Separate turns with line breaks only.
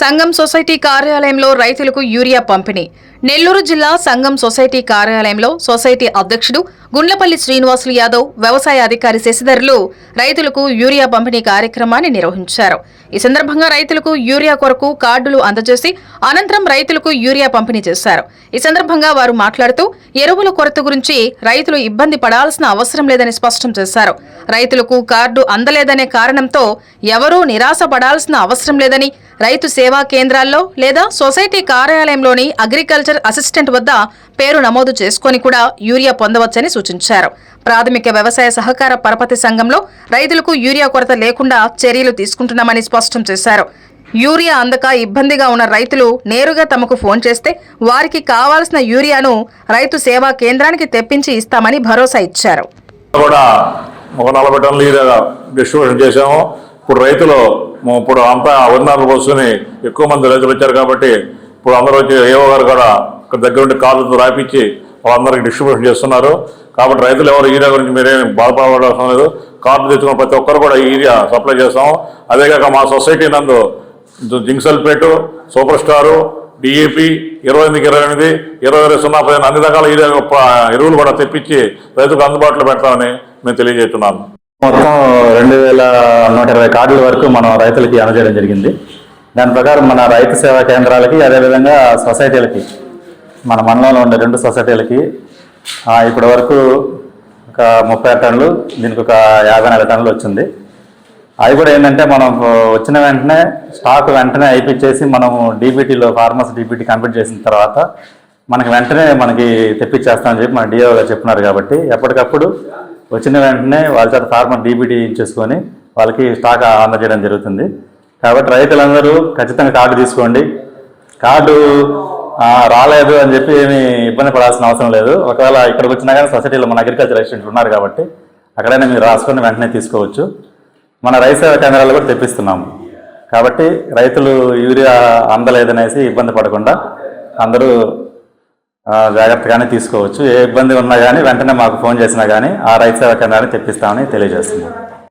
సంఘం సొసైటీ కార్యాలయంలో రైతులకు యూరియా పంపిణీ. నెల్లూరు జిల్లా సంఘం సొసైటీ కార్యాలయంలో సొసైటీ అధ్యక్షుడు గుండ్లపల్లి శ్రీనివాసులు యాదవ్ వ్యవసాయ అధికారి శశిధర్లు రైతులకు యూరియా పంపిణీ కార్యక్రమాన్ని నిర్వహించారు. ఈ సందర్భంగా రైతులకు యూరియా కొరకు కార్డులు అందజేసి అనంతరం రైతులకు యూరియా పంపిణీ చేశారు. ఈ సందర్భంగా వారు మాట్లాడుతూ ఎరువుల కొరత గురించి రైతులు ఇబ్బంది పడాల్సిన అవసరం లేదని స్పష్టం చేశారు. రైతులకు కార్డు అందలేదనే కారణంతో ఎవరూ నిరాశ పడాల్సిన అవసరం లేదని రైతు సేవా కేంద్రాల్లో లేదా సొసైటీ కార్యాలయంలోని అగ్రికల్చర్ అసిస్టెంట్ వద్ద పేరు నమోదు చేసుకొని కూడా యూరియా పొందవచ్చని సూచించారు. ప్రాథమిక వ్యవసాయ సహకార పరపతి సంఘంలో రైతులకు యూరియా కొరత లేకుండా చర్యలు తీసుకుంటున్నామని స్పష్టం చేశారు. యూరియా అందక ఇబ్బందిగా ఉన్న రైతులు నేరుగా తమకు ఫోన్ చేస్తే వారికి కావాల్సిన యూరియాను రైతు సేవా కేంద్రానికి తెప్పించి ఇస్తామని భరోసా ఇచ్చారు.
కూడా ఒక నలభై టన్నులు డిస్ట్రిబ్యూషన్ చేశాము. ఇప్పుడు రైతులు ఇప్పుడు అంతా వరినారులు పోసుకుని ఎక్కువ మంది రైతులు వచ్చారు కాబట్టి ఇప్పుడు అందరూ వచ్చి ఏవో గారు కూడా ఇక్కడ దగ్గర ఉండి కాళ్ళతో రాపించి వాళ్ళందరికీ డిస్ట్రిబ్యూషన్ చేస్తున్నారు. కాబట్టి రైతులు ఎవరు ఈరియా గురించి మీరేం బాధపడవలసిన లేదు. కార్డు తెచ్చుకున్న ప్రతి ఒక్కరు కూడా ఈరియా సప్లై చేస్తాము. అదేకాక మా సొసైటీ నందు zinc sulphate super star DAP ఇరవై ఎనిమిదికి ఇరవై ఎనిమిది ఇరవై ఇరవై సున్నా పదిహేను అన్ని రకాల ఎరువులు కూడా తెప్పించి రైతుకు అందుబాటులో పెడతామని మేము తెలియజేస్తున్నాము
మొత్తం రెండు వేల నూట ఇరవై కార్డుల వరకు మనం రైతులకి అందజేయడం జరిగింది. దాని ప్రకారం మన రైతు సేవా కేంద్రాలకి అదేవిధంగా సొసైటీలకి మన మండలంలో ఉండే రెండు సొసైటీలకి ఇప్పటి వరకు ఒక ముప్పై టన్నులు దీనికి ఒక యాభై నాలుగు టన్నులు వచ్చింది. అవి కూడా ఏంటంటే మనం వచ్చిన వెంటనే స్టాక్ వెంటనే అయిపించేసి మనము డీబీటీలో ఫార్మర్స్ డీబీటీ కంప్లీట్ చేసిన తర్వాత మనకి వెంటనే మనకి తెప్పించేస్తామని చెప్పి మన డిఓ గారు చెప్పినారు కాబట్టి ఎప్పటికప్పుడు వచ్చిన వెంటనే వాళ్ళ చేత ఫార్మర్ డీబీటీ ఇచ్చేసుకొని వాళ్ళకి స్టాక్ అందజేయడం జరుగుతుంది. కాబట్టి రైతులందరూ ఖచ్చితంగా కార్డు తీసుకోండి. కార్డు రాలేదు అని చెప్పి ఏమి ఇబ్బంది పడాల్సిన అవసరం లేదు. ఒకవేళ ఇక్కడికి వచ్చినా కానీ సొసైటీలో మన అగ్రికల్చర్ అసిస్టెంట్ ఉన్నారు కాబట్టి అక్కడైనా మీరు రాసుకొని వెంటనే తీసుకోవచ్చు. మన రైతు కేంద్రాలు కూడా తెప్పిస్తున్నాము. కాబట్టి రైతులు యూరియా అందలేదనేసి ఇబ్బంది పడకుండా అందరూ జాగ్రత్తగానే తీసుకోవచ్చు. ఏ ఇబ్బంది ఉన్నా కానీ వెంటనే మాకు ఫోన్ చేసినా కానీ ఆ రైతు సేవా కేంద్రాన్ని తెప్పిస్తామని తెలియజేస్తున్నాం.